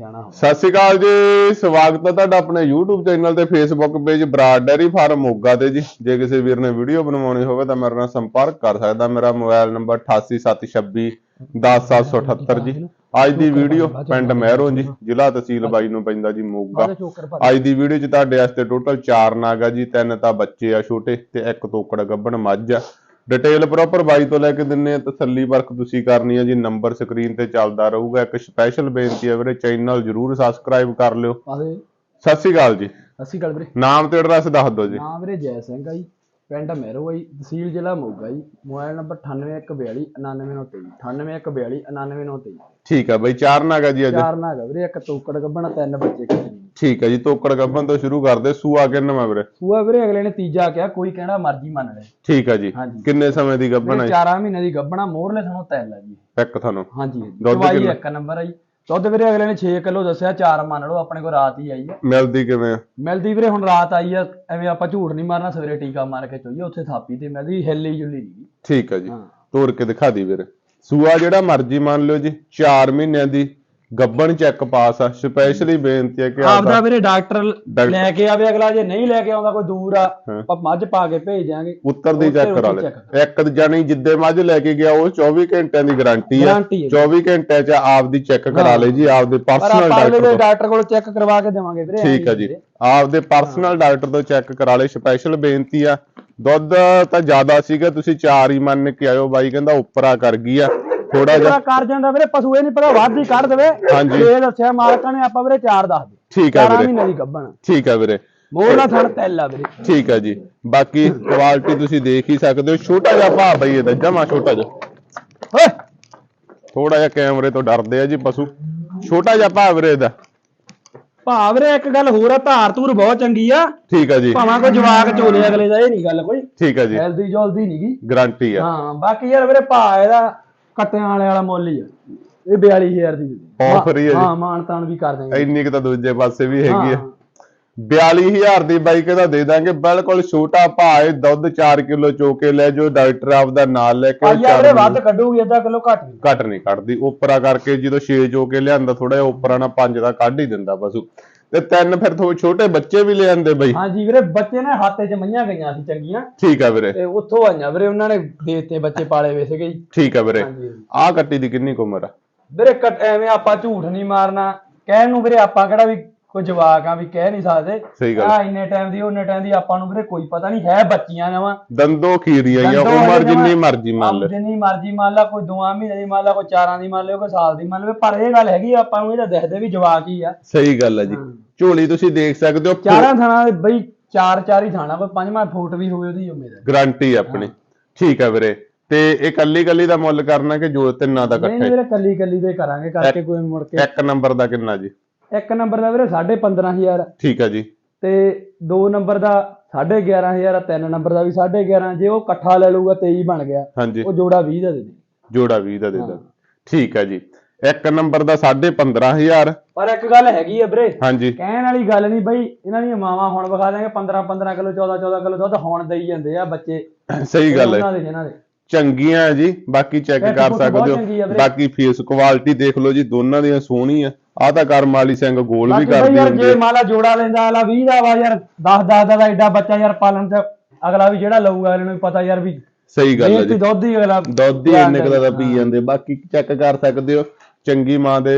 ਸਿਆਣਾ ਹੋ ਸਤਿ ਸ਼੍ਰੀ ਅਕਾਲ ਜੀ ਸਵਾਗਤ ਹੈ ਤੁਹਾਡਾ ਆਪਣੇ YouTube ਚੈਨਲ ਤੇ Facebook page Brar dairy farm Moga ਤੇ ਜੀ। ਜੇ ਕਿਸੇ ਵੀਰ ਨੇ ਵੀਡੀਓ ਬਣਵਾਉਣੀ ਹੋਵੇ ਤਾਂ ਮੇਰੇ ਨਾਲ ਸੰਪਰਕ ਕਰ ਸਕਦਾ। ਮੇਰਾ ਮੋਬਾਈਲ ਨੰਬਰ 8876 10778 ਜੀ। ਅੱਜ ਦੀ ਵੀਡੀਓ ਪਿੰਡ ਮਹਿਰੋਂ ਜੀ ਜ਼ਿਲ੍ਹਾ ਤਹਿਸੀਲ ਬਾਈ ਨੂੰ ਪੈਂਦਾ ਜੀ ਮੋਗਾ। ਅੱਜ ਦੀ ਵੀਡੀਓ 'ਚ ਤੁਹਾਡੇ ਵਾਸਤੇ ਟੋਟਲ 4 ਨਾਗ ਆ ਜੀ ਤਿੰਨ ਤਾਂ ਬੱਚੇ ਆ ਛੋਟੇ ਤੇ ਇੱਕ ਤੋਕੜ ਗੱਭਣ ਮੱਝ ਆ। ਡਿਟੇਲ ਪ੍ਰੋਪਰ ਬਾਈ ਤੋਂ ਲੈ ਕੇ ਦਿੰਨੇ ਆ ਤਸੱਲੀ ਵਰਕ ਤੁਸੀਂ ਕਰਨੀ ਆ ਜੀ ਨੰਬਰ ਸਕਰੀਨ ਤੇ ਚੱਲਦਾ ਰਹੂਗਾ। ਇੱਕ ਸਪੈਸ਼ਲ ਬੇਨਤੀ ਹੈ ਵੀਰੇ ਚੈਨਲ ਜਰੂਰ ਸਬਸਕ੍ਰਾਈਬ ਕਰ ਲਿਓ। ਸਤਿ ਸ਼੍ਰੀ ਅਕਾਲ ਜੀ। ਅਸੀਂ ਗੱਲ ਵੀਰੇ। ਨਾਮ ਤੇ ਐਡਰੈਸ ਦੱਸ ਦਿਓ ਜੀ। ਨਾਮ ਵੀਰੇ ਜੈ ਸਿੰਘ ਆ ਜੀ। ਪਿੰਡ ਮਹਿਰੋ ਆ ਜੀ ਤਹਿਸੀਲ ਜ਼ਿਲ੍ਹਾ ਮੋਗਾ ਜੀ ਮੋਬਾਈਲ ਨੰਬਰ 9814 99923 9814 99923 ਠੀਕ ਆ ਬਈ ਚਾਰ ਨਾਗ ਆ ਜੀ ਅੱਜ। ਚਾਰ ਨਾਗ ਆ ਵੀਰੇ ਇੱਕ ਤੋਕੜ ਗੱਬਣਾ ਤਿੰਨ ਬੱਚੇ ਠੀਕ ਆ ਜੀ ਤੋਕੜ ਗੱਭਣ ਤੋਂ ਸ਼ੁਰੂ ਕਰਦੇ ਸੂਆ ਕਿੰਨਵਾ ਵੀਰੇ? ਸੂਆ ਵੀਰੇ ਅਗਲੇ ਨੇ ਤੀਜਾ ਕਿਹਾ ਕੋਈ ਕਹਿਣਾ ਮਰਜ਼ੀ ਮੰਨ ਲੈ। ਠੀਕ ਆ ਜੀ ਹਾਂਜੀ। ਕਿੰਨੇ ਸਮੇਂ ਦੀ ਗੱਭਣ ਹੈ ਚਾਰਾਂ ਮਹੀਨੇ ਦੀ ਗੱਬਣਾ ਮੋਹਰਲੇ ਸਾਨੂੰ ਤਿੰਨ ਆ ਜੀ। ਇੱਕ ਤੁਹਾਨੂੰ ਹਾਂਜੀ। ਦੁੱਧ ਦਵਾਈ ਕਿੰਨਾ? ਇੱਕ ਨੰਬਰ ਆ ਜੀ। ਦੁੱਧ ਵੀਰੇ ਅਗਲੇ ਨੇ 6 ਕਿਲੋ ਦੱਸਿਆ ਚਾਰ ਮੰਨ ਲਓ ਆਪਣੇ ਕੋਲ ਰਾਤ ਹੀ ਆਈ ਆ। ਮਿਲਦੀ ਕਿਵੇਂ ਆ? ਮਿਲਦੀ ਵੀਰੇ ਹੁਣ ਰਾਤ ਆਈ ਆ ਐਵੇਂ ਆਪਾਂ ਝੂਠ ਨਹੀਂ ਮਾਰਨਾ ਸਵੇਰੇ ਟੀਕਾ ਮਾਰ ਕੇ ਚੋਈਏ ਉੱਥੇ ਥਾਪੀ ਤੇ ਮਿਲਦੀ ਹਿੱਲੀ ਜੁਲੀ ਨਹੀਂ। ਠੀਕ ਆ ਜੀ। ਹਾਂ। ਤੋੜ ਕੇ ਦਿਖਾ ਦੀ ਵੀਰੇ। ਸੂਆ ਜਿਹੜਾ ਮਰਜ਼ੀ ਮੰਨ ਲਿਓ ਜੀ 4 ਮਹੀਨਿਆਂ ਦੀ ਗੱਭਣ ਚੈੱਕ ਪਾਸ ਆ। ਸਪੈਸ਼ਲੀ ਬੇਨਤੀ ਹੈ ਕਿ ਆਪਦਾ ਵੀਰੇ ਡਾਕਟਰ ਲੈ ਕੇ ਆਵੇ ਅਗਲਾ ਜੇ ਨਹੀਂ ਲੈ ਕੇ ਆਉਂਦਾ ਕੋਈ ਦੂਰ ਆ। ਆਪਾਂ ਮੱਝ ਪਾ ਕੇ ਭੇਜ ਦਿਆਂਗੇ। ਉੱਤਰ ਦੀ ਚੈੱਕ ਕਰਾ ਲੈ। ਇੱਕ ਜਾਨੀ ਜਿੱਦੇ ਮੱਝ ਲੈ ਕੇ ਗਿਆ ਉਹ 24 ਘੰਟਿਆਂ ਦੀ ਗਾਰੰਟੀ ਆ। Guarantee ਹੈ। 24 ਘੰਟਿਆਂ ਚ ਆਪਦੀ ਚੈੱਕ ਕਰਾ ਲੈ ਜੀ ਆਪਦੇ ਪਰ ਪਰਸਨਲ ਆਪਾਂ ਡਾਕਟਰ ਦੇ ਤੋਂ। ਡਾਕਟਰ ਕੋਲ ਚੈੱਕ ਕਰਵਾ ਕੇ ਦੇਵਾਂਗੇ ਵੀਰੇ ਠੀਕ ਆ ਜੀ। ਆਪਦੇ ਪਰਸਨਲ ਡਾਕਟਰ ਤੋਂ ਚੈੱਕ ਕਰਾ ਲੈ ਸਪੈਸ਼ਲ ਬੇਨਤੀ ਆ। ਦੁੱਧ ਤਾਂ ਜ਼ਿਆਦਾ ਸੀਗਾ ਤੁਸੀਂ ਚਾਰ ਹੀ ਮੰਨ ਕੇ ਆਇਓ। ਬਾਈ ਕਹਿੰਦਾ ਉੱਪਰਾ ਕਰ ਗਈ ਆ। ਥੋੜਾ ਜਿਹਾ ਕਰ ਜਾਂਦਾ ਵੀਰੇ ਪਸ਼ੂ ਇਹ ਨਹੀਂ ਪਤਾ ਵੱਧ ਹੀ ਕੱਢ ਦੇਵੇ। ਹਾਂਜੀ। ਇਹ ਦੱਸਿਆ ਮਾਲਕਾਂ ਨੇ ਆਪਾਂ ਵੀਰੇ ਚਾਰ ਦੱਸ ਦੇ ਠੀਕ ਆ ਵੀਰੇ। ਮਹੀਨੇ ਦੀ ਗੱਭਣ। ਠੀਕ ਆ ਵੀਰੇ। ਦਾ ਥਣ ਤੈਲ ਆ ਵੀਰੇ। ਠੀਕ ਆ ਜੀ। ਬਾਕੀ ਕੁਆਲਿਟੀ ਤੁਸੀਂ ਦੇਖ ਹੀ ਸਕਦੇ ਹੋ। ਛੋਟਾ ਜਿਹਾ ਭਾਅ ਬਈ ਇਹਦਾ ਜਮਾ ਛੋਟਾ ਜਿਹਾ। ਓਏ! ਥੋੜਾ ਜਿਹਾ ਕੈਮਰੇ ਤੋਂ ਡਰਦੇ ਆ ਜੀ ਪਸ਼ੂ। ਛੋਟਾ ਜਿਹਾ ਭਾਅ ਵੀਰੇ ਇਹਦਾ। ਭਾ ਵੀਰੇ ਇੱਕ ਗੱਲ ਹੋਰ ਆ ਧਾਰ ਧੂਰ ਬਹੁਤ ਚੰਗੀ ਆ। ਠੀਕ ਆ ਜੀ। ਭਾਵੇਂ ਕੋਈ ਜਵਾਕ ਝੋਲੇ ਅਗਲੇ ਦਾ ਇਹ ਨਹੀਂ ਗੱਲ ਕੋਈ। ਠੀਕ ਆ ਜੀ। ਜਲਦੀ ਜਲਦੀ ਨਹੀਂਗੀ ਗਾਰੰਟੀ ਆ। ਹਾਂ ਬਾਕੀ ਯਾਰ ਵੀਰੇ ਭਾ ਇਹਦਾ ਕੱਟਿਆਂ ਵਾਲੇ ਵਾਲਾ ਮੁੱਲ ਹੀ ਆ। ਇਹ 42000 ਦੀ ਦੇ ਹੀ ਆ ਜੀ। ਹਾਂ ਮਾਨ ਤਾਨ ਵੀ ਕਰ ਦੇਂਗੇ ਇੰਨੀ ਕੁ ਤਾਂ ਦੂਜੇ ਪਾਸੇ ਵੀ ਹੈਗੀ ਆ। ਹਾਂ। 42000 ਦੀ ਬਾਈਕ ਇਹਦਾ ਦੇ ਦਾਂਗੇ। ਬਿਲਕੁਲ ਛੋਟਾ ਭਾਅ ਹੈ ਦੁੱਧ 4 ਕਿਲੋ ਚੋ ਕੇ ਲੈ ਜੋ ਡਾਕਟਰ ਆਪਦਾ ਨਾਲ ਲੈ ਕੇ ਚਾਰ ਵੀਰੇ ਵੱਧ ਕੱਢੂਗੀ ਅੱਧਾ ਕਿਲੋ ਘੱਟ ਨਹੀਂ। ਘੱਟ ਨਹੀਂ ਕੱਢਦੀ। ਉਪਰਾ ਕਰਕੇ ਜਦੋਂ 6 ਚੋ ਕੇ ਲਿਆਂਦਾ ਥੋੜਾ ਜਿਹਾ ਉਪਰਾ ਨਾਲ 5 ਦਾ ਕੱਢ ਹੀ ਦਿੰਦਾ ਪਸ਼ੂ। ਤੇ ਤਿੰਨ ਫਿਰ ਥੋ ਛੋਟੇ ਬੱਚੇ ਵੀ ਲੈ ਆਂਦੇ ਬਈ। ਹਾਂਜੀ ਵੀਰੇ ਬੱਚੇ ਨੇ ਹਾਤੇ 'ਚ ਮਈਆਂ ਗਈਆਂ ਸੀ ਚੰਗੀਆਂ। ਠੀਕ ਆ ਵੀਰੇ। ਤੇ ਉੱਥੋਂ ਆਈਆਂ ਵੀਰੇ ਉਹਨਾਂ ਨੇ ਦੇਤੇ ਬੱਚੇ ਪਾਲੇ ਵੇ ਸੀਗੇ ਜੀ। ਠੀਕ ਆ ਵੀਰੇ। ਆਹ ਕੱਟੀ ਦੀ ਕਿੰਨੀ ਕੁ ਉਮਰ ਆ? ਵੀਰੇ ਕੱਟ ਐਵੇਂ ਆਪਾਂ ਝੂਠ ਨਹੀਂ ਮਾਰਨਾ। ਕਹਿਣ ਨੂੰ ਵੀਰੇ ਆਪਾਂ ਕਿਹੜਾ ਵੀ ਕੋਈ ਜਵਾਕ ਆ ਵੀ ਕਹਿ ਨਹੀਂ ਸਕਦੇ। ਸਹੀ ਗੱਲ। ਆ ਇੰਨੇ ਟਾਈਮ ਦੀ ਉਹਨੇ ਟਾਈਮ ਦੀ ਆਪਾਂ ਨੂੰ ਵੀਰੇ ਕੋਈ ਪਤਾ ਨਹੀਂ ਹੈ ਬੱਚੀਆਂ ਜਮਾਂ ਦੰਦੋ ਖੀਰੀਆਂ ਆ ਦੰਦੋਂ ਉਮਰ ਜਿੰਨੀ ਮਰਜ਼ੀ ਮੰਨ ਲੈ। ਜਿੰਨੀ ਮਰਜ਼ੀ ਮੰਨ ਲਾ ਕੋਈ ਦੋਆਂ ਮਹੀਨੇ ਦੀ ਮੰਨ ਲਾ ਕੋਈ ਚਾਰਾਂ ਦੀ ਮੰਨ ਲਿਓ ਕੋਈ ਸਾਲ ਦੀ ਮੰਨ ਲਵੇ ਪਰ ਇਹ ਗੱਲ ਹੈਗੀ ਆ, ਆਪਾਂ ਨੂੰ ਇਹਦਾ ਦਿਖਦੇ ਵੀ ਜਵਾਕ ਹੀ ਆ। ਸਹੀ ਗੱਲ ਆ ਜੀ। ਝੋਲੀ ਤੁਸੀਂ ਦੇਖ ਸਕਦੇ ਹੋ ਚਾਰਾਂ ਥਾਣਾ ਦੇ ਬਈ ਚਾਰ ਚਾਰ ਹੀ ਥਾਣਾ ਕੋਈ ਪੰਜਵਾਂ ਫੁੱਟ ਵੀ ਹੋਵੇ ਉਹਦੀ ਉਮੀਦ ਹੈ। ਗਾਰੰਟੀ ਆਪਣੀ। ਠੀਕ ਆ ਵੀਰੇ। ਤੇ ਇਹ ਕੱਲੀ ਕੱਲੀ ਦਾ ਮੁੱਲ ਕਰਨਾ ਕਿ ਜੋ ਤਿੰਨਾਂ ਦਾ ਨਹੀਂ ਇਕੱਠੇ ਵੀਰੇ ਕੱਲੀ ਕੱਲੀ ਦੇ ਕਰਾਂਗੇ ਕਰਕੇ ਕੋਈ ਮੁੜ ਕੇ ਇੱਕ ਨੰਬਰ ਦਾ ਕਿੰਨਾ ਜੀ? ਇੱਕ ਨੰਬਰ ਦਾ ਵੀਰੇ 15000 ਠੀਕ ਆ ਜੀ। ਤੇ ਦੋ ਨੰਬਰ ਦਾ 11500 ਆ ਤਿੰਨ ਨੰਬਰ ਦਾ ਵੀ 11.5 ਜੇ ਉਹ ਇਕੱਠਾ ਲੈ ਲਊਗਾ 23 ਬਣ ਗਿਆ। ਉਹ ਜੋੜਾ 20 ਦਾ ਦੇ ਦੇ। ਜੋੜਾ 20 ਦਾ ਦੇ ਦਾਂ। ਠੀਕ ਆ ਜੀ। ਇੱਕ ਨੰਬਰ ਦਾ 15500 ਪਰ ਇੱਕ ਗੱਲ ਹੈਗੀ ਆ ਵੀਰੇ। ਹਾਂਜੀ। ਕਹਿਣ ਵਾਲੀ ਗੱਲ ਨਹੀਂ ਬਈ ਇਹਨਾਂ ਦੀਆਂ ਮਾਵਾਂ ਹੁਣ ਵਿਖਾ ਦਾਂਗੇ 15 15 ਕਿਲੋ 14 14 ਕਿਲੋ ਦੁੱਧ ਹੁਣ ਦੇਈ ਜਾਂਦੇ ਆ ਬੱਚੇ। ਸਹੀ ਗੱਲ ਹੈ। ਚੰਗੀਆਂ ਜੀ। ਬਾਕੀ ਚੈੱਕ ਕਰ ਸਕਦੇ ਹੋ। ਬਾਕੀ ਫੇਸ ਕੁਆਲਿਟੀ ਦੇਖ ਲਓ ਜੀ ਦੋਨਾਂ ਦੀਆਂ ਸੋਹਣੀ ਆ ਤਾਂ ਕਰਮ ਵਾਲੀ ਸਿੰਘ ਗੋਲ ਵੀ ਕਰਦੀ ਯਾਰ ਜੇ। ਮਾਲਾ ਜੋੜਾ ਲੈਂਦਾ ਆਲਾ 20 ਦਾ ਵਾ ਯਾਰ 10 10 ਦਾ ਤਾਂ ਐਡਾ ਬੱਚਾ ਯਾਰ ਪਾਲਣ ਚ ਅਗਲਾ ਵੀ ਜਿਹੜਾ ਲਊਗਾ ਅਗਲੇ ਨੂੰ ਵੀ ਪਤਾ ਯਾਰ ਵੀ ਸਹੀ ਗੱਲ ਹੈ ਜੀ। ਦੁੱਧ ਹੀ ਅਗਲਾ ਦੁੱਧ ਹੀ ਇੰਨੇ ਕੁ ਦਾ ਤਾਂ ਪੀ ਜਾਂਦੇ। ਬਾਕੀ ਚੈੱਕ ਕਰ ਸਕਦੇ ਹੋ ਚੰਗੀ ਮਾਂ ਦੇ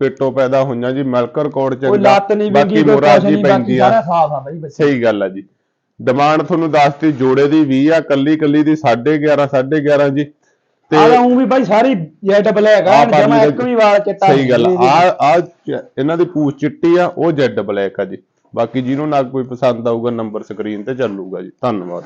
ਪੇਟੋਂ ਪੈਦਾ ਹੋਈਆਂ ਜੀ ਮਿਲਕ ਰਿਕਾਰਡ ਕੋਈ ਚੰਗਾ ਲੱਤ ਨਹੀਂ ਬਾਕੀ ਮੋਰਾ ਜੀ ਪੈਂਦੀ ਆ। ਸਹੀ ਗੱਲ ਆ ਜੀ। ਡਿਮਾਂਡ ਤੁਹਾਨੂੰ ਦੱਸਤੀ ਜੋੜੇ ਦੀ 20 ਆ ਕੱਲੀ ਕੱਲੀ ਦੀ 11.5 11.5 ਜੀ। ਤੇ ਆਲਾ ਉਹ ਵੀ ਬਾਈ ਸਾਰੀ ਜੈਡ ਬਲੈਕ ਆ ਆਹ ਜਮਾ ਇੱਕ ਵੀ ਵਾਲ ਚਿੱਟਾ ਸਹੀ ਗੱਲ ਆ। ਆ ਇਹਨਾਂ ਦੀ ਪੂਛ ਚਿੱਟੀ ਆ ਉਹ ਜੈਡ ਬਲੈਕ ਆ ਜੀ। ਬਾਕੀ ਜਿਹਨੂੰ ਨਾ ਕੋਈ ਪਸੰਦ ਆਊਗਾ ਨੰਬਰ ਸਕਰੀਨ ਤੇ ਚੱਲੂਗਾ ਜੀ। ਧੰਨਵਾਦ।